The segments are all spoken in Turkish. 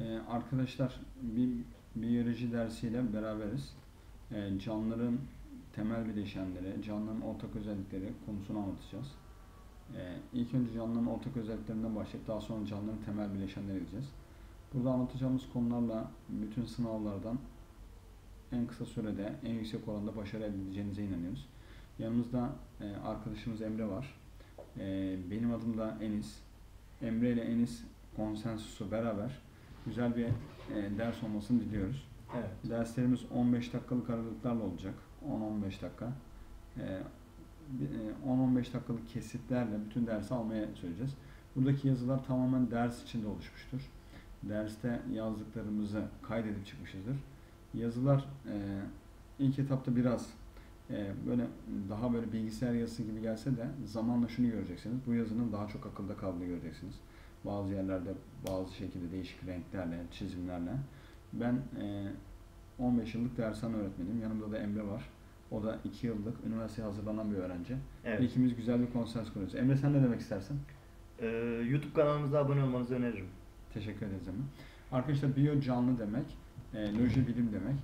Ee, arkadaşlar bir biyoloji dersiyle beraberiz. Ee, canlıların temel bileşenleri, canlıların ortak özellikleri konusunu anlatacağız. Ee, ilk önce canlıların ortak özelliklerinden başlayıp daha sonra canlıların temel bileşenleri gideceğiz. Burada anlatacağımız konularla bütün sınavlardan en kısa sürede, en yüksek oranda başarı elde edeceğinize inanıyoruz. Yanımızda e, arkadaşımız Emre var. E, benim adım da Enis. Emre ile Enis konsensusu beraber güzel bir e, ders olmasını diliyoruz. Evet. Derslerimiz 15 dakikalık aralıklarla olacak. 10-15 dakika. E, bir- e, 10-15 dakikalık kesitlerle bütün dersi almaya söyleyeceğiz. Buradaki yazılar tamamen ders içinde oluşmuştur. Derste yazdıklarımızı kaydedip çıkmışızdır. Yazılar e, ilk etapta biraz böyle daha böyle bilgisayar yazısı gibi gelse de zamanla şunu göreceksiniz. Bu yazının daha çok akılda kaldığını göreceksiniz. Bazı yerlerde bazı şekilde değişik renklerle, çizimlerle. Ben e, 15 yıllık dershane öğretmenim. Yanımda da Emre var. O da 2 yıllık üniversiteye hazırlanan bir öğrenci. Evet. İkimiz güzel bir konsens kuruyoruz. Emre sen ne demek istersin? Ee, YouTube kanalımıza abone olmanızı öneririm. Teşekkür ederiz Emre. Arkadaşlar biyo canlı demek, e, loji bilim demek.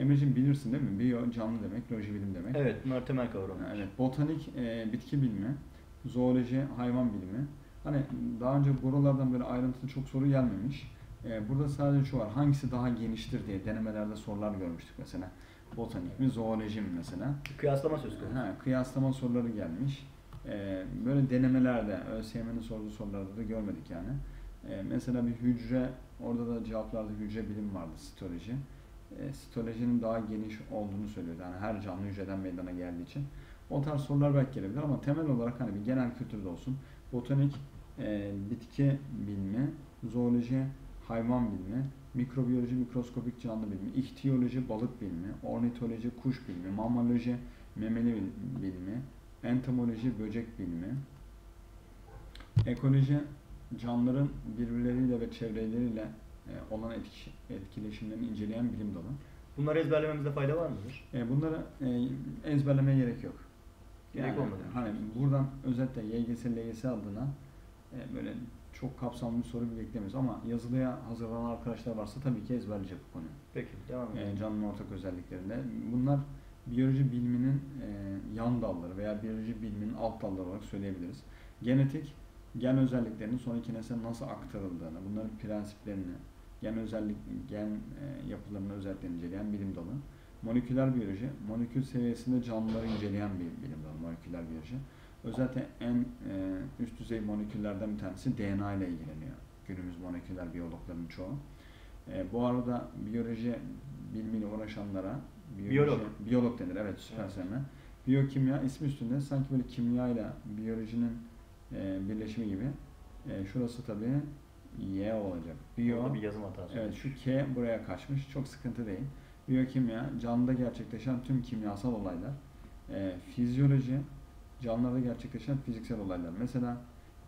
Emre'ciğim bilirsin değil mi? Biyo canlı demek, loji bilim demek. Evet, bunlar temel kavramlar. Evet, botanik e, bitki bilimi, zooloji hayvan bilimi. Hani daha önce buralardan böyle ayrıntılı çok soru gelmemiş. E, burada sadece şu var, hangisi daha geniştir diye denemelerde sorular görmüştük mesela. Botanik mi, zooloji mi mesela. Kıyaslama söz konusu. Ha, kıyaslama soruları gelmiş. E, böyle denemelerde, ÖSYM'nin sorduğu sorularda da görmedik yani. E, mesela bir hücre, orada da cevaplarda hücre bilim vardı, sitoloji. E, sitolojinin daha geniş olduğunu söylüyordu. Yani her canlı hücreden meydana geldiği için. O tarz sorular belki gelebilir ama temel olarak hani bir genel kültürde olsun. Botanik, e, bitki bilimi, zooloji, hayvan bilimi, mikrobiyoloji, mikroskopik canlı bilimi, ihtiyoloji, balık bilimi, ornitoloji, kuş bilimi, mammaloji, memeli bil- bilimi, entomoloji, böcek bilimi, ekoloji, canlıların birbirleriyle ve çevreleriyle olan etki- etkileşimlerini inceleyen bilim dalı. Bunları ezberlememizde fayda var mıdır? E, bunları e, ezberlemeye gerek yok. Gerek olmadı. Hani buradan özetle YGS, LGS adına e, böyle çok kapsamlı bir soru beklemiyoruz ama yazılıya hazırlanan arkadaşlar varsa tabii ki ezberleyecek bu konuyu. Peki, devam E, edelim. canlının ortak özelliklerinde. Bunlar biyoloji biliminin e, yan dalları veya biyoloji biliminin alt dalları olarak söyleyebiliriz. Genetik, gen özelliklerinin sonraki nesle nasıl aktarıldığını, bunların prensiplerini, gen özellik, gen e, yapılarını özelliklerini inceleyen bilim dalı. Moleküler biyoloji, molekül seviyesinde canlıları inceleyen bir bilim dalı, moleküler biyoloji. Özellikle en e, üst düzey moleküllerden bir tanesi DNA ile ilgileniyor. Günümüz moleküler biyologların çoğu. E, bu arada biyoloji bilimiyle uğraşanlara biyoloji, Biyolog. biyolog denir. Evet süper Evet. Semre. Biyokimya ismi üstünde sanki böyle kimya ile biyolojinin e, birleşimi gibi. E, şurası tabii Y olacak. Biyo, Orada bir yazım hatası. evet şu K buraya kaçmış. Çok sıkıntı değil. Biyokimya, canlıda gerçekleşen tüm kimyasal olaylar. E, fizyoloji, canlılarda gerçekleşen fiziksel olaylar. Mesela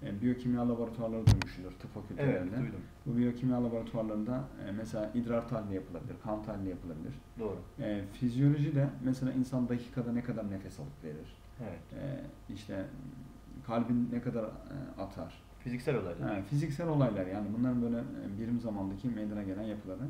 e, biyokimya laboratuvarları duymuşsunuz tıp fakültelerinde. Evet, duydum. Bu biyokimya laboratuvarlarında e, mesela idrar tahlili yapılabilir, kan tahlili yapılabilir. Doğru. E, fizyoloji de mesela insan dakikada ne kadar nefes alıp verir. Evet. E, işte kalbin ne kadar e, atar. Fiziksel olaylar. Ha, fiziksel olaylar yani bunların böyle e, birim zamandaki meydana gelen yapıları.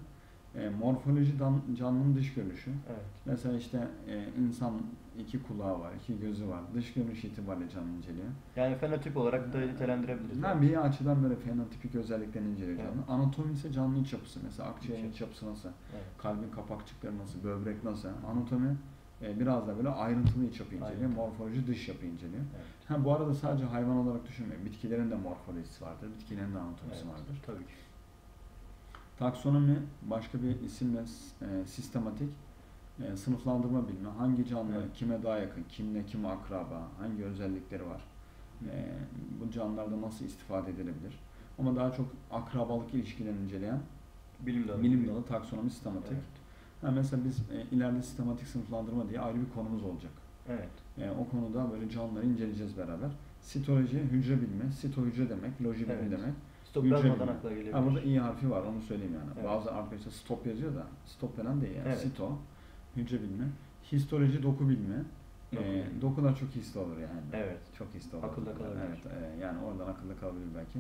E, morfoloji dan- canlının dış görünüşü. Evet. Mesela işte e, insan iki kulağı var, iki gözü var. Dış görünüş itibariyle canlı inceliyor. Yani fenotip olarak da nitelendirebiliriz. Ha, bir açıdan böyle fenotipik özelliklerini inceliyor Evet. canlı. Anatomi ise canlı iç yapısı. Mesela akciğerin iç yapısı nasıl? Evet. Kalbin kapakçıkları nasıl? Böbrek nasıl? Anatomi e, biraz da böyle ayrıntılı iç yapı inceliyor. Ayrıntılı. Morfoloji dış yapı inceliyor. Evet. Ha, bu arada sadece hayvan olarak düşünmeyin. Bitkilerin de morfolojisi vardır. Bitkilerin de anatomisi Evet, vardır. Tabii ki. Taksonomi başka bir isimle e, sistematik e, sınıflandırma bilimi. Hangi canlı Evet. kime daha yakın, kimle kime akraba, hangi özellikleri var, e, bu canlılarda nasıl istifade edilebilir. Ama daha çok akrabalık ilişkilerini inceleyen Bilim dalı. bilim dalı taksonomi sistematik. Evet. Ha, mesela biz e, ileride sistematik sınıflandırma diye ayrı bir konumuz olacak. Evet. E, o konuda böyle canlıları inceleyeceğiz beraber. Sitoloji, hücre bilimi, sito hücre demek, loji bilim Evet. demek. Stop Hücre yazmadan bilimi. akla gelebilir. Ha, burada i harfi var onu söyleyeyim yani. Evet. Bazı arkadaşlar stop yazıyor da stop falan değil yani. Evet. Sito, hücre bilimi. Histoloji doku bilimi. Ee, Dokular. dokular çok hisli olur yani. Evet. Çok hisli olur. Akılda kalabilir. Evet, e, yani oradan akılda kalabilir belki.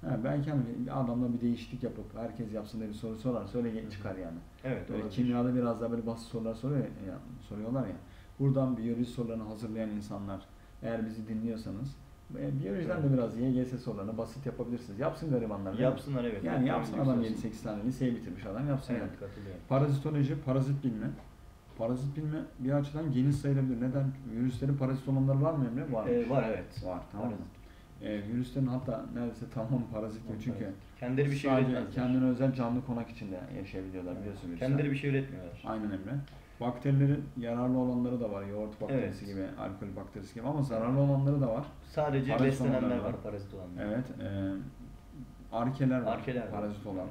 Ha, belki hani adamla bir değişiklik yapıp herkes yapsın diye bir soru sorarsa öyle Hı hı. çıkar yani. Evet. Böyle kimyada biraz daha böyle basit sorular soruyor ya, soruyorlar ya. Buradan biyoloji sorularını hazırlayan insanlar eğer bizi dinliyorsanız e, biyolojiden de biraz YGS sorularını basit yapabilirsiniz. Yapsın garibanlar. Yapsınlar evet. Yani yapsın adam olsun. 7-8 tane liseyi bitirmiş adam yapsın yani. Evet katılıyorum. Parazitoloji, parazit bilme. Parazit bilme bir açıdan geniş sayılabilir. Neden? Virüslerin parazit olanları var mı Emre? Var. Ee, var evet. Var tamam? Parazit. E, virüslerin hatta neredeyse tamam parazit gibi çünkü Kendileri bir şey üretmezler. kendine özel canlı konak içinde yaşayabiliyorlar biliyorsun virüsler. Kendileri bir şey üretmiyorlar. Aynen Emre. Bakterilerin yararlı olanları da var. Yoğurt bakterisi Evet. gibi, alkol bakterisi gibi ama zararlı olanları da var. Sadece Parazit beslenenler var var. parazit olanlar. Evet. E, arkeler var. Arkeler var. parazit olan.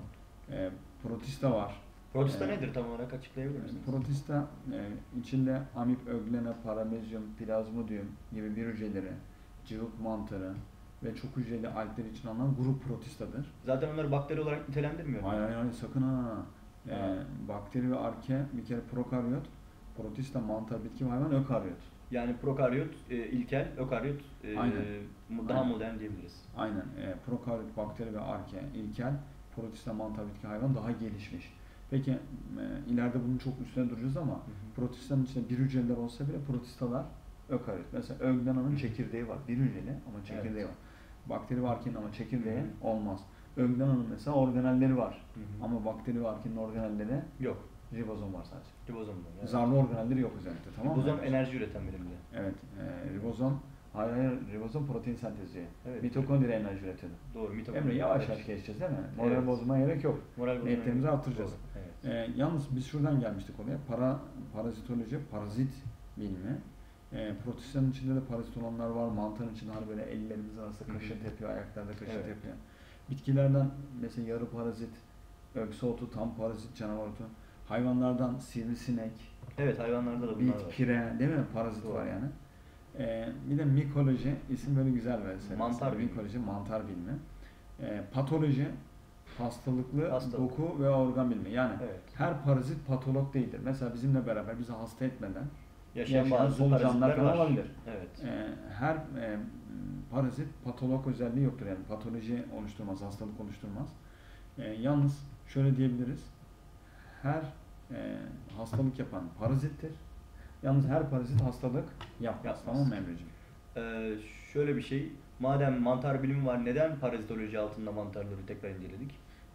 E, protista var. Protista nedir tam olarak açıklayabilir misiniz? Protista e, içinde amip, öglena, paramezyum, plazmodium gibi bir hücreleri, cıvık mantarı ve çok hücreli algler için alınan grup protistadır. Zaten onları bakteri olarak nitelendirmiyor. Hayır hayır hayır sakın ha. E, Ha. bakteri ve arke bir kere prokaryot, protista mantar, bitki ve hayvan ökaryot. Yani prokaryot, e, ilkel, ökaryot e, Aynen. daha Aynen. modern diyebiliriz. Aynen. E, prokaryot, bakteri ve arke, ilkel, protista, mantar, bitki, hayvan daha gelişmiş. Peki e, ileride bunun çok üstüne duracağız ama protistanın içinde bir hücreler olsa bile protistalar ökaryot. Mesela öglenanın Hı. çekirdeği var. Bir hücreli ama çekirdeği Evet. var. Bakteri ve arkenin ama çekirdeği Hı. olmaz. Öglenanın mesela organelleri var. Hı hı. Ama bakteri ve arkenin organelleri Yok. ribozom var sadece. Ribozom var. Evet. Zarlı organelleri yok özellikle tamam mı? Ribozom enerji üreten birimde. Evet. E, ribozom Hayır hayır ribozom protein sentezi. Evet. Mitokondri enerji üretiyordu. Doğru. Mitokondri. Emre yavaş Evet. yavaş geçeceğiz değil mi? Moral Evet. bozmaya gerek yok. Moral bozma- Niyetlerimizi artıracağız. Doğru, Ee, yalnız biz şuradan gelmiştik oraya. Para, parazitoloji, parazit bilimi. Ee, protistanın içinde de parazit olanlar var. Mantarın içinde hani böyle ellerimiz arasında Hı hı. kaşınt yapıyor, ayaklarda kaşınt Evet. yapıyor. Bitkilerden mesela yarı parazit, ökse otu, tam parazit, canavar otu. Hayvanlardan sivrisinek, Evet hayvanlarda da bunlar bit, var. pire değil mi? Parazit var yani. Ee, bir de mikoloji, isim böyle güzel mesela. Mantar bilimi. Mikoloji, mantar bilimi. Ee, patoloji, hastalıklı Hastalık. doku ve organ bilimi. Yani Evet. her parazit patolog değildir. Mesela bizimle beraber bizi hasta etmeden Yaşayan yaşayan bazı solucanlar parazitler falan olabilir. Evet. Ee, her e, parazit patolog özelliği yoktur. Yani patoloji oluşturmaz, hastalık oluşturmaz. Ee, yalnız şöyle diyebiliriz. Her e, hastalık yapan parazittir. Yalnız her parazit hastalık yapmaz. Yapmaz. Tamam mı Emre'ciğim? Ee, şöyle bir şey. Madem mantar bilimi var neden parazitoloji altında mantarları tekrar inceledik?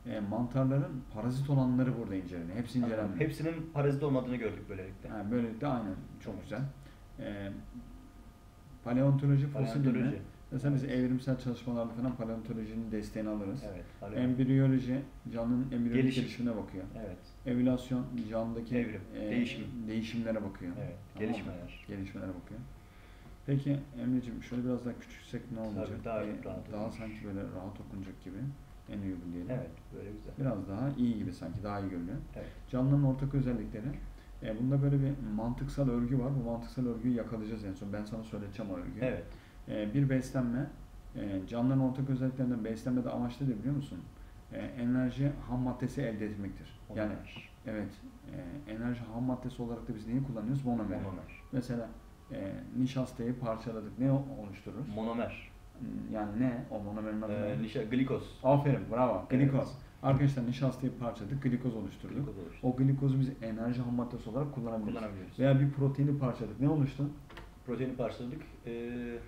E, mantarların parazit olanları burada inceleniyor. Hepsi incelenmiyor. Hepsinin parazit olmadığını gördük böylelikle. Ha, böylelikle aynen. Çok güzel. E, paleontoloji, fosil bilimi. Paleontoloji. Mesela biz evrimsel çalışmalarda falan paleontolojinin desteğini alırız. Evet. paleont- Embriyoloji, canlının embriyonik Gelişim. gelişimine bakıyor. Evet. Evülasyon, canlıdaki Evrim, değişim. değişimlere bakıyor. Evet. Tamam? Gelişmeler. Gelişmelere bakıyor. Peki Emre'ciğim şöyle biraz daha küçülsek ne olacak? daha Ee, daha olur. sanki böyle rahat okunacak gibi. En uygun diyelim. Evet. Böyle güzel. Biraz daha iyi gibi sanki, daha iyi görünüyor. Evet. Canlıların ortak özellikleri. E, bunda böyle bir mantıksal örgü var. Bu mantıksal örgüyü yakalayacağız en son. Ben sana söyleyeceğim o örgüyü. Evet. E, bir beslenme. E, canlıların ortak özelliklerinden beslenmede amaç nedir biliyor musun? E, enerji ham maddesi elde etmektir. Yani Monomer. evet, e, enerji ham maddesi olarak da biz neyi kullanıyoruz? Monomer. Monomer. Mesela e, nişastayı parçaladık. Ne oluşturur? Monomer. Yani ne? O monomerin adı Ee, ne? nişa, glikoz. Aferin, bravo. Evet. Glikoz. Arkadaşlar nişastayı parçaladık, glikoz oluşturduk. Glikoz oluştu. O glikozu biz enerji ham maddesi olarak kullanabiliriz. Kullanabiliyoruz. Veya bir proteini parçaladık. Ne oluştu? Proteini parçaladık. Ee,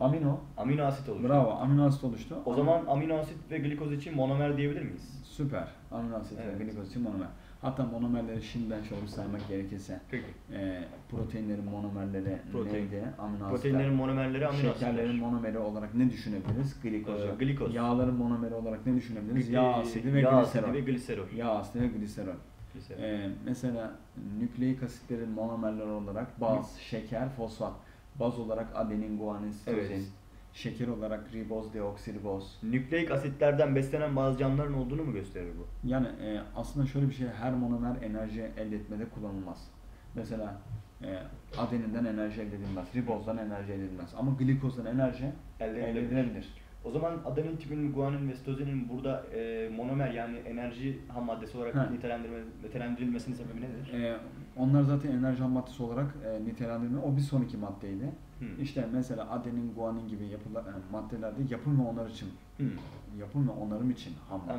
Amino. amino asit oluştu. Bravo. Amino asit oluştu. O zaman amino asit ve glikoz için monomer diyebilir miyiz? Süper. Amino asit Evet. ve glikoz için monomer. Hatta monomerleri şimdiden şöyle saymak gerekirse Peki. e, proteinlerin monomerleri Protein. neydi? Amino Proteinlerin monomerleri amino Şekerlerin asitler. monomeri olarak ne düşünebiliriz? Glikozu. Ee, glikoz. Yağların monomeri olarak ne düşünebiliriz? Yağ Ee, asidi ve yağ gliserol. asidi ve gliserol. Yağ asidi ve gliserol. Gliserol. Ee, mesela nükleik asitlerin monomerleri olarak baz, şeker, fosfat. Baz olarak adenin, guanin, sitozin. Evet. Şeker olarak riboz, deoksiriboz. Nükleik asitlerden beslenen bazı canlıların olduğunu mu gösterir bu? Yani e, aslında şöyle bir şey, her monomer enerji elde etmede kullanılmaz. Mesela e, adeninden enerji elde edilmez, ribozdan enerji elde edilmez. Ama glikozdan enerji Elde elde edilebilir. edilebilir. O zaman adenin, timin, guanin ve sitozinin burada e, monomer yani enerji ham maddesi olarak Ha. nitelendirme, nitelendirilmesinin sebebi nedir? E, onlar zaten enerji ham maddesi olarak e, nitelendirme. O bir sonraki maddeydi. Hı. İşte mesela adenin, guanin gibi yapılar, e, maddelerde yapım ve onlar için Hı. yapım ve onarım için ham madde.